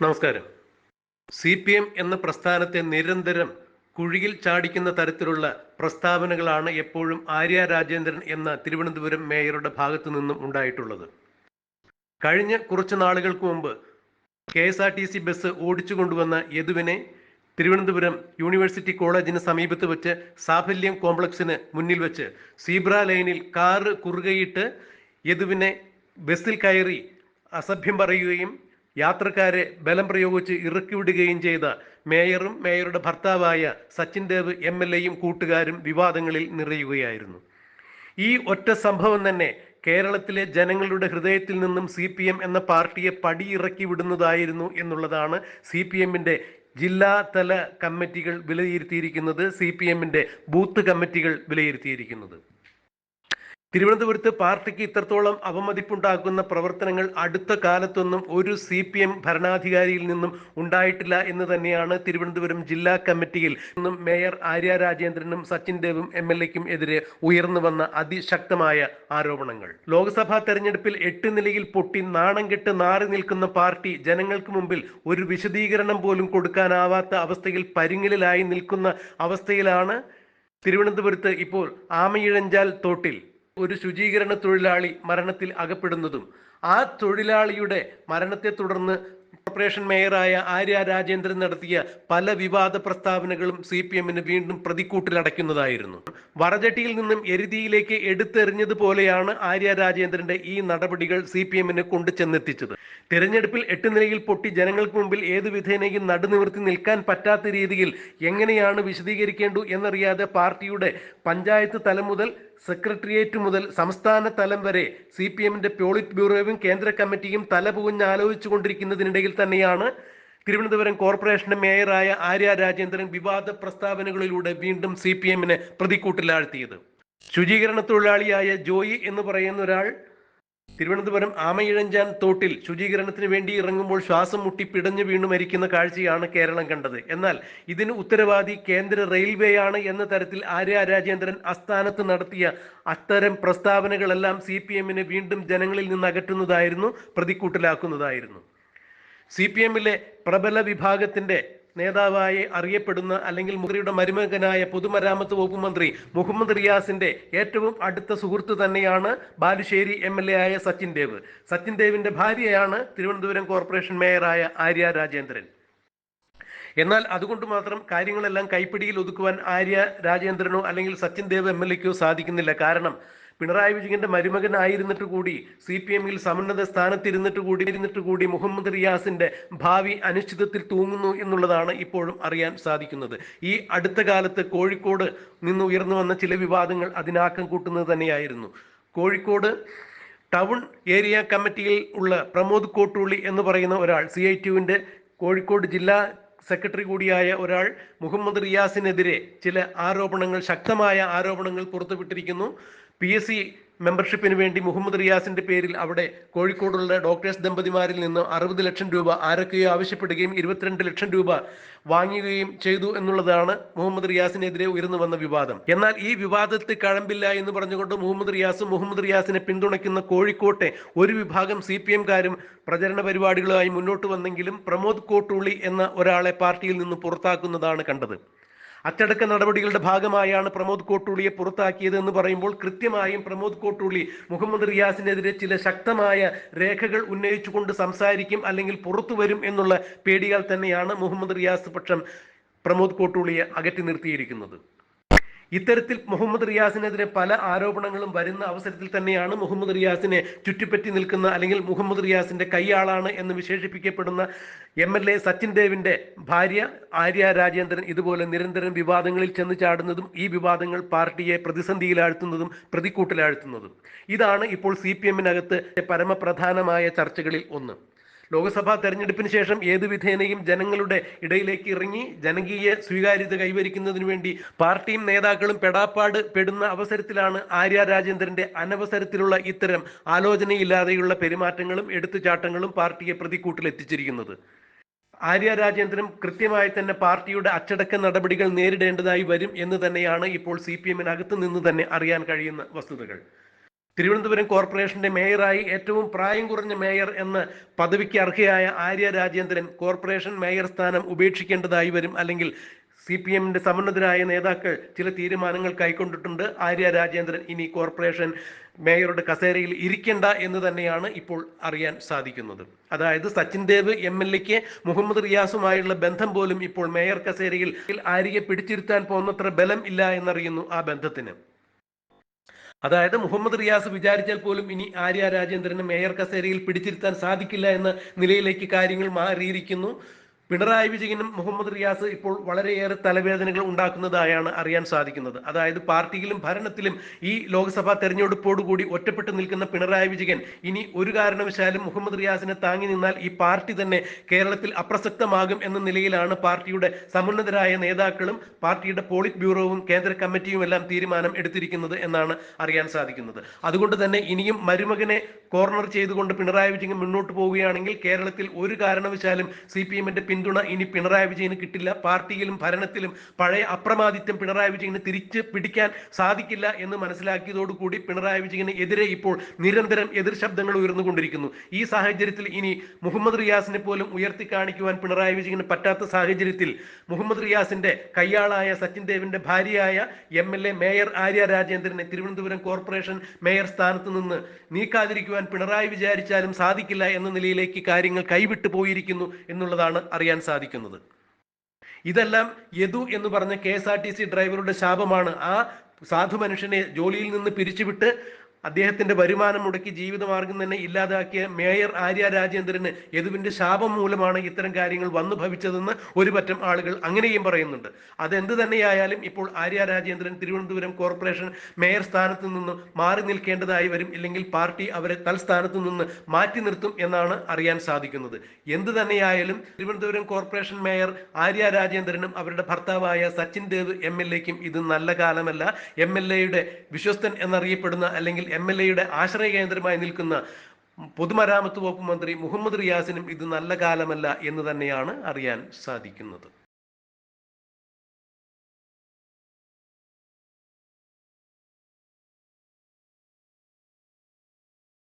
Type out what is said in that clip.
നമസ്കാരം. C P M എന്ന പ്രസ്ഥാനത്തെ നിരന്തരം കുഴിയിൽ ചാടിക്കുന്ന തരത്തിലുള്ള പ്രസ്താവനകളാണ് എപ്പോഴും ആര്യ രാജേന്ദ്രൻ എന്ന തിരുവനന്തപുരം മേയറുടെ ഭാഗത്തു നിന്നും ഉണ്ടായിട്ടുള്ളത്. കഴിഞ്ഞ കുറച്ച് നാളുകൾക്ക് മുമ്പ് K S R T C bus ഓടിച്ചു കൊണ്ടുവന്ന യദുവിനെ തിരുവനന്തപുരം യൂണിവേഴ്സിറ്റി കോളേജിന് സമീപത്ത് വെച്ച് സാഫല്യം കോംപ്ലക്സിന് മുന്നിൽ വെച്ച് സീബ്ര ലൈനിൽ കാറ് കുറുകയിട്ട് യദുവിനെ ബസ്സിൽ കയറി അസഭ്യം പറയുകയും യാത്രക്കാരെ ബലം പ്രയോഗിച്ച് ഇറക്കിവിടുകയും ചെയ്ത മേയറും മേയറുടെ ഭർത്താവായ സച്ചിൻ ദേവ് എം എൽ എയും കൂട്ടുകാരും വിവാദങ്ങളിൽ നിറയുകയായിരുന്നു. ഈ ഒറ്റ സംഭവം തന്നെ കേരളത്തിലെ ജനങ്ങളുടെ ഹൃദയത്തിൽ നിന്നും സി പി എം എന്ന പാർട്ടിയെ പടിയിറക്കി വിടുന്നതായിരുന്നു എന്നുള്ളതാണ് സി പി എമ്മിന്റെ ജില്ലാതല കമ്മിറ്റികൾ വിലയിരുത്തിയിരിക്കുന്നത് സി പി എമ്മിന്റെ ബൂത്ത് കമ്മിറ്റികൾ വിലയിരുത്തിയിരിക്കുന്നത്. തിരുവനന്തപുരത്ത് പാർട്ടിക്ക് ഇത്രത്തോളം അവമതിപ്പുണ്ടാക്കുന്ന പ്രവർത്തനങ്ങൾ അടുത്ത കാലത്തൊന്നും ഒരു സി പി എം ഭരണാധികാരിയിൽ നിന്നും ഉണ്ടായിട്ടില്ല എന്ന് തന്നെയാണ് തിരുവനന്തപുരം ജില്ലാ കമ്മിറ്റിയിൽ നിന്നും മേയർ ആര്യ രാജേന്ദ്രനും സച്ചിൻ ദേവും എം എൽ എക്കും എതിരെ ഉയർന്നു വന്ന അതിശക്തമായ ആരോപണങ്ങൾ. ലോക്സഭാ തെരഞ്ഞെടുപ്പിൽ എട്ട് നിലയിൽ പൊട്ടി നാണം കെട്ട് നാറി നിൽക്കുന്ന പാർട്ടി ജനങ്ങൾക്ക് മുമ്പിൽ ഒരു വിശദീകരണം പോലും കൊടുക്കാനാവാത്ത അവസ്ഥയിൽ പരിങ്ങലിലായി നിൽക്കുന്ന അവസ്ഥയിലാണ് തിരുവനന്തപുരത്ത് ഇപ്പോൾ ആമയിഴഞ്ചാൽ തോട്ടിൽ ഒരു ശുചീകരണ തൊഴിലാളി മരണത്തിൽ അകപ്പെടുന്നതും ആ തൊഴിലാളിയുടെ മരണത്തെ തുടർന്ന് കോർപ്പറേഷൻ മേയറായ ആര്യ രാജേന്ദ്രൻ നടത്തിയ പല വിവാദ പ്രസ്താവനകളും സി പി എമ്മിന് വീണ്ടും പ്രതിക്കൂട്ടിലടയ്ക്കുന്നതായിരുന്നു വറചട്ടിയിൽ നിന്നും എരുതിയിലേക്ക് എടുത്തെറിഞ്ഞതുപോലെയാണ് ആര്യ രാജേന്ദ്രന്റെ ഈ നടപടികൾ സി പി എമ്മിന് കൊണ്ടു ചെന്നെത്തിച്ചത്. തിരഞ്ഞെടുപ്പിൽ എട്ട് നിലയിൽ പൊട്ടി ജനങ്ങൾക്ക് മുമ്പിൽ ഏതു വിധേനയും നടുനിവർത്തി നിൽക്കാൻ പറ്റാത്ത രീതിയിൽ എങ്ങനെയാണ് വിശദീകരിക്കേണ്ടു എന്നറിയാതെ പാർട്ടിയുടെ പഞ്ചായത്ത് തലം മുതൽ സെക്രട്ടേറിയറ്റ് മുതൽ സംസ്ഥാന തലം വരെ സി പി എമ്മിന്റെ പോളിറ്റ് ബ്യൂറോയും കേന്ദ്ര കമ്മിറ്റിയും തലപുകഞ്ഞ് ആലോചിച്ചു കൊണ്ടിരിക്കുന്നതിനിടയിൽ തന്നെയാണ് തിരുവനന്തപുരം കോർപ്പറേഷന്റെ മേയറായ ആര്യ രാജേന്ദ്രൻ വിവാദ പ്രസ്താവനകളിലൂടെ വീണ്ടും സി പി എമ്മിനെ പ്രതിക്കൂട്ടിലാഴ്ത്തിയത്. ശുചീകരണ തൊഴിലാളിയായ ജോയി എന്ന് പറയുന്ന ഒരാൾ തിരുവനന്തപുരം ആമയിഴഞ്ചാൻ തോട്ടിൽ ശുചീകരണത്തിന് വേണ്ടി ഇറങ്ങുമ്പോൾ ശ്വാസം മുട്ടി പിടഞ്ഞു വീണു മരിക്കുന്ന കാഴ്ചയാണ് കേരളം കണ്ടത്. എന്നാൽ ഇതിന് ഉത്തരവാദി കേന്ദ്ര റെയിൽവേയാണ് എന്ന തരത്തിൽ ആര്യ രാജേന്ദ്രൻ അസ്ഥാനത്ത് നടത്തിയ അത്തരം പ്രസ്താവനകളെല്ലാം സി പി എമ്മിനെ വീണ്ടും ജനങ്ങളിൽ നിന്ന് അകറ്റുന്നതായിരുന്നു പ്രതിക്കൂട്ടിലാക്കുന്നതായിരുന്നു. സി പി എമ്മിലെ പ്രബല വിഭാഗത്തിന്റെ നേതാവായി അറിയപ്പെടുന്ന അല്ലെങ്കിൽ മുഖ്യമന്ത്രിയുടെ മരുമകനായ പൊതുമരാമത്ത് വകുപ്പ് മന്ത്രി മുഹമ്മദ് റിയാസിന്റെ ഏറ്റവും അടുത്ത സുഹൃത്ത് തന്നെയാണ് ബാലുശ്ശേരി എം എൽ എ ആയ സച്ചിൻ ദേവ്. സച്ചിൻ ദേവിന്റെ ഭാര്യയാണ് തിരുവനന്തപുരം കോർപ്പറേഷൻ മേയറായ ആര്യ രാജേന്ദ്രൻ. എന്നാൽ അതുകൊണ്ട് മാത്രം കാര്യങ്ങളെല്ലാം കൈപ്പിടിയിൽ ഒതുക്കുവാൻ ആര്യ രാജേന്ദ്രനോ അല്ലെങ്കിൽ സച്ചിൻ ദേവ് എം എൽ എക്കോ സാധിക്കുന്നില്ല. കാരണം പിണറായി വിജയന്റെ മരുമകനായിരുന്നിട്ട് കൂടി സി പി എമ്മിൽ സമുന്നത സ്ഥാനത്തിരുന്നിട്ട് കൂടി ഇരുന്നിട്ട് കൂടി മുഹമ്മദ് റിയാസിന്റെ ഭാവി അനിശ്ചിതത്തിൽ തൂങ്ങുന്നു എന്നുള്ളതാണ് ഇപ്പോഴും അറിയാൻ സാധിക്കുന്നത്. ഈ അടുത്ത കാലത്ത് കോഴിക്കോട് നിന്ന് ഉയർന്നു വന്ന ചില വിവാദങ്ങൾ അതിനാക്കം കൂട്ടുന്നത് തന്നെയായിരുന്നു. കോഴിക്കോട് ടൗൺ ഏരിയ കമ്മിറ്റിയിൽ ഉള്ള പ്രമോദ് കോട്ടൂളി എന്ന് പറയുന്ന ഒരാൾ സി ഐ ടിയുവിന്റെ കോഴിക്കോട് ജില്ലാ സെക്രട്ടറി കൂടിയായ ഒരാൾ മുഹമ്മദ് റിയാസിനെതിരെ ചില ആരോപണങ്ങൾ ശക്തമായ ആരോപണങ്ങൾ പുറത്തുവിട്ടിരിക്കുന്നു. പി എസ് സി മെമ്പർഷിപ്പിന് വേണ്ടി മുഹമ്മദ് റിയാസിന്റെ പേരിൽ അവിടെ കോഴിക്കോടുള്ള ഡോക്ടേഴ്സ് ദമ്പതിമാരിൽ നിന്ന് അറുപത് ലക്ഷം രൂപ ആരൊക്കെയോ ആവശ്യപ്പെടുകയും ഇരുപത്തിരണ്ട് ലക്ഷം രൂപ വാങ്ങുകയും ചെയ്തു എന്നുള്ളതാണ് മുഹമ്മദ് റിയാസിനെതിരെ ഉയർന്നു വന്ന വിവാദം. എന്നാൽ ഈ വിവാദത്തിൽ കഴമ്പില്ല എന്ന് പറഞ്ഞുകൊണ്ട് മുഹമ്മദ് റിയാസും മുഹമ്മദ് റിയാസിനെ പിന്തുണയ്ക്കുന്ന കോഴിക്കോട്ടെ ഒരു വിഭാഗം സി പി എംകാരും പ്രചരണ പരിപാടികളുമായി മുന്നോട്ട് വന്നെങ്കിലും പ്രമോദ് കോട്ടുള്ളി എന്ന ഒരാളെ പാർട്ടിയിൽ നിന്ന് പുറത്താക്കുന്നതാണ് കണ്ടത്. അച്ചടക്ക നടപടികളുടെ ഭാഗമായാണ് പ്രമോദ് കോട്ടൂളിയെ പുറത്താക്കിയത് എന്ന് പറയുമ്പോൾ കൃത്യമായും പ്രമോദ് കോട്ടൂളി മുഹമ്മദ് റിയാസിനെതിരെ ചില ശക്തമായ രേഖകൾ ഉന്നയിച്ചുകൊണ്ട് സംസാരിക്കും അല്ലെങ്കിൽ പുറത്തു വരും എന്നുള്ള പേടിയാൽ തന്നെയാണ് മുഹമ്മദ് റിയാസ് പക്ഷം പ്രമോദ് കോട്ടൂളിയെ അകറ്റി നിർത്തിയിരിക്കുന്നത്. ഇത്തരത്തിൽ മുഹമ്മദ് റിയാസിനെതിരെ പല ആരോപണങ്ങളും വരുന്ന അവസരത്തിൽ തന്നെയാണ് മുഹമ്മദ് റിയാസിനെ ചുറ്റിപ്പറ്റി നിൽക്കുന്ന അല്ലെങ്കിൽ മുഹമ്മദ് റിയാസിന്റെ കൈയാളാണ് എന്ന് വിശേഷിപ്പിക്കപ്പെടുന്ന എം എൽ എ സച്ചിൻ ദേവിന്റെ ഭാര്യ ആര്യ രാജേന്ദ്രൻ ഇതുപോലെ നിരന്തരം വിവാദങ്ങളിൽ ചെന്ന് ചാടുന്നതും ഈ വിവാദങ്ങൾ പാർട്ടിയെ പ്രതിസന്ധിയിലാഴ്ത്തുന്നതും പ്രതിക്കൂട്ടിലാഴ്ത്തുന്നതും. ഇതാണ് ഇപ്പോൾ സി പി എമ്മിനകത്ത് പരമപ്രധാനമായ ചർച്ചകളിൽ ഒന്ന്. ലോക്സഭാ തെരഞ്ഞെടുപ്പിന് ശേഷം ഏത് വിധേനയും ജനങ്ങളുടെ ഇടയിലേക്ക് ഇറങ്ങി ജനകീയ സ്വീകാര്യത കൈവരിക്കുന്നതിന് വേണ്ടി പാർട്ടിയും നേതാക്കളും പെടാപ്പാട് പെടുന്ന അവസരത്തിലാണ് ആര്യ രാജേന്ദ്രന്റെ അനവസരത്തിലുള്ള ഇത്തരം ആലോചനയില്ലാതെയുള്ള പെരുമാറ്റങ്ങളും എടുത്തുചാട്ടങ്ങളും പാർട്ടിയെ പ്രതിക്കൂട്ടിൽ എത്തിച്ചിരിക്കുന്നത്. ആര്യ രാജേന്ദ്രൻ കൃത്യമായി തന്നെ പാർട്ടിയുടെ അച്ചടക്ക നടപടികൾ നേരിടേണ്ടതായി വരും എന്ന് തന്നെയാണ് ഇപ്പോൾ സി പി എമ്മിനകത്ത് നിന്ന് തന്നെ അറിയാൻ കഴിയുന്ന വസ്തുതകൾ. തിരുവനന്തപുരം കോർപ്പറേഷന്റെ മേയറായി ഏറ്റവും പ്രായം കുറഞ്ഞ മേയർ എന്ന പദവിക്ക് അർഹയായ ആര്യ രാജേന്ദ്രൻ കോർപ്പറേഷൻ മേയർ സ്ഥാനം ഉപേക്ഷിക്കേണ്ടതായി വരും. അല്ലെങ്കിൽ സി പി എമ്മിന്റെ സമന്നതരായ നേതാക്കൾ ചില തീരുമാനങ്ങൾ കൈക്കൊണ്ടിട്ടുണ്ട്. ആര്യ രാജേന്ദ്രൻ ഇനി കോർപ്പറേഷൻ മേയറുടെ കസേരയിൽ ഇരിക്കേണ്ട എന്ന് തന്നെയാണ് ഇപ്പോൾ അറിയാൻ സാധിക്കുന്നത്. അതായത് സച്ചിൻ ദേവ് എം എൽ എക്ക് മുഹമ്മദ് റിയാസുമായുള്ള ബന്ധം പോലും ഇപ്പോൾ മേയർ കസേരയിൽ ആര്യയെ പിടിച്ചിരുത്താൻ പോകുന്നത്ര ബലം ഇല്ല എന്നറിയുന്നു ആ ബന്ധത്തിന്. അതായത് മുഹമ്മദ് റിയാസ് വിചാരിച്ചാൽ പോലും ഇനി ആര്യ രാജേന്ദ്രന് മേയർ കസേരയിൽ പിടിച്ചിരുത്താൻ സാധിക്കില്ല എന്ന നിലയിലേക്ക് കാര്യങ്ങൾ മാറിയിരിക്കുന്നു. പിണറായി വിജയനും മുഹമ്മദ് റിയാസ് ഇപ്പോൾ വളരെയേറെ തലവേദനകൾ ഉണ്ടാക്കുന്നതായാണ് അറിയാൻ സാധിക്കുന്നത്. അതായത് പാർട്ടിയിലും ഭരണത്തിലും ഈ ലോക്സഭാ തെരഞ്ഞെടുപ്പോടുകൂടി ഒറ്റപ്പെട്ട് നിൽക്കുന്ന പിണറായി വിജയൻ ഇനി ഒരു കാരണവശാലും മുഹമ്മദ് റിയാസിനെ താങ്ങി നിന്നാൽ ഈ പാർട്ടി തന്നെ കേരളത്തിൽ അപ്രസക്തമാകും എന്ന നിലയിലാണ് പാർട്ടിയുടെ സമുന്നതരായ നേതാക്കളും പാർട്ടിയുടെ പോളിറ്റ് ബ്യൂറോവും കേന്ദ്ര കമ്മിറ്റിയും എല്ലാം തീരുമാനം എടുത്തിരിക്കുന്നത് എന്നാണ് അറിയാൻ സാധിക്കുന്നത്. അതുകൊണ്ട് തന്നെ ഇനിയും മരുമകനെ കോർണർ ചെയ്തുകൊണ്ട് പിണറായി വിജയൻ മുന്നോട്ട് പോവുകയാണെങ്കിൽ കേരളത്തിൽ ഒരു കാരണവശാലും സി പി എമ്മിന്റെ പിന്തുണ ഇനി പിണറായി വിജയന് കിട്ടില്ല. പാർട്ടിയിലും ഭരണത്തിലും പഴയ അപ്രമാദിത്യം പിണറായി വിജയന് തിരിച്ച് പിടിക്കാൻ സാധിക്കില്ല എന്ന് മനസ്സിലാക്കിയതോടുകൂടി പിണറായി വിജയന് എതിരെ ഇപ്പോൾ നിരന്തരം എതിർ ശബ്ദങ്ങൾ ഉയർന്നുകൊണ്ടിരിക്കുന്നു. ഈ സാഹചര്യത്തിൽ ഇനി മുഹമ്മദ് റിയാസിനെ പോലും ഉയർത്തി കാണിക്കുവാൻ പിണറായി വിജയന് പറ്റാത്ത സാഹചര്യത്തിൽ മുഹമ്മദ് റിയാസിന്റെ കയ്യാളായ സച്ചിൻ ദേവിന്റെ ഭാര്യയായ M L A mayor Arya രാജേന്ദ്രനെ Thiruvananthapuram corporation mayor സ്ഥാനത്ത് നിന്ന് നീക്കാതിരിക്കുവാൻ പിണറായി വിചാരിച്ചാലും സാധിക്കില്ല എന്ന നിലയിലേക്ക് കാര്യങ്ങൾ കൈവിട്ടു പോയിരിക്കുന്നു എന്നുള്ളതാണ് അറിയാൻ സാധിക്കുന്നത്. ഇതെല്ലാം യദു എന്ന് പറഞ്ഞ K S R T C ഡ്രൈവറുടെ ശാപമാണ്. ആ സാധു മനുഷ്യനെ ജോലിയിൽ നിന്ന് പിരിച്ചുവിട്ട് അദ്ദേഹത്തിന്റെ വരുമാനം മുടക്കി ജീവിതമാർഗം തന്നെ ഇല്ലാതാക്കിയ മേയർ ആര്യ രാജേന്ദ്രന് യദുവിന്റെ ശാപം മൂലമാണ് ഇത്തരം കാര്യങ്ങൾ വന്നു ഭവിച്ചതെന്ന് ഒരുപറ്റം ആളുകൾ അങ്ങനെയും പറയുന്നുണ്ട്. അതെന്ത് തന്നെയായാലും ഇപ്പോൾ ആര്യ രാജേന്ദ്രൻ തിരുവനന്തപുരം കോർപ്പറേഷൻ മേയർ സ്ഥാനത്ത് നിന്ന് മാറി നിൽക്കേണ്ടതായി വരും. ഇല്ലെങ്കിൽ പാർട്ടി അവരെ തൽസ്ഥാനത്ത് നിന്ന് മാറ്റി നിർത്തും എന്നാണ് അറിയാൻ സാധിക്കുന്നത്. എന്ത് തന്നെയായാലും തിരുവനന്തപുരം കോർപ്പറേഷൻ മേയർ ആര്യ രാജേന്ദ്രനും അവരുടെ ഭർത്താവായ സച്ചിൻ ദേവ് എം എൽ എക്കും ഇത് നല്ല കാലമല്ല. എം എൽ എയുടെ വിശ്വസ്തൻ എന്നറിയപ്പെടുന്ന അല്ലെങ്കിൽ എം എൽ എയുടെ ആശ്രയ കേന്ദ്രമായി നിൽക്കുന്ന പൊതുമരാമത്ത് വകുപ്പ് മന്ത്രി മുഹമ്മദ് റിയാസിനും ഇത് നല്ല കാലമല്ല എന്ന് തന്നെയാണ് അറിയാൻ സാധിക്കുന്നത്.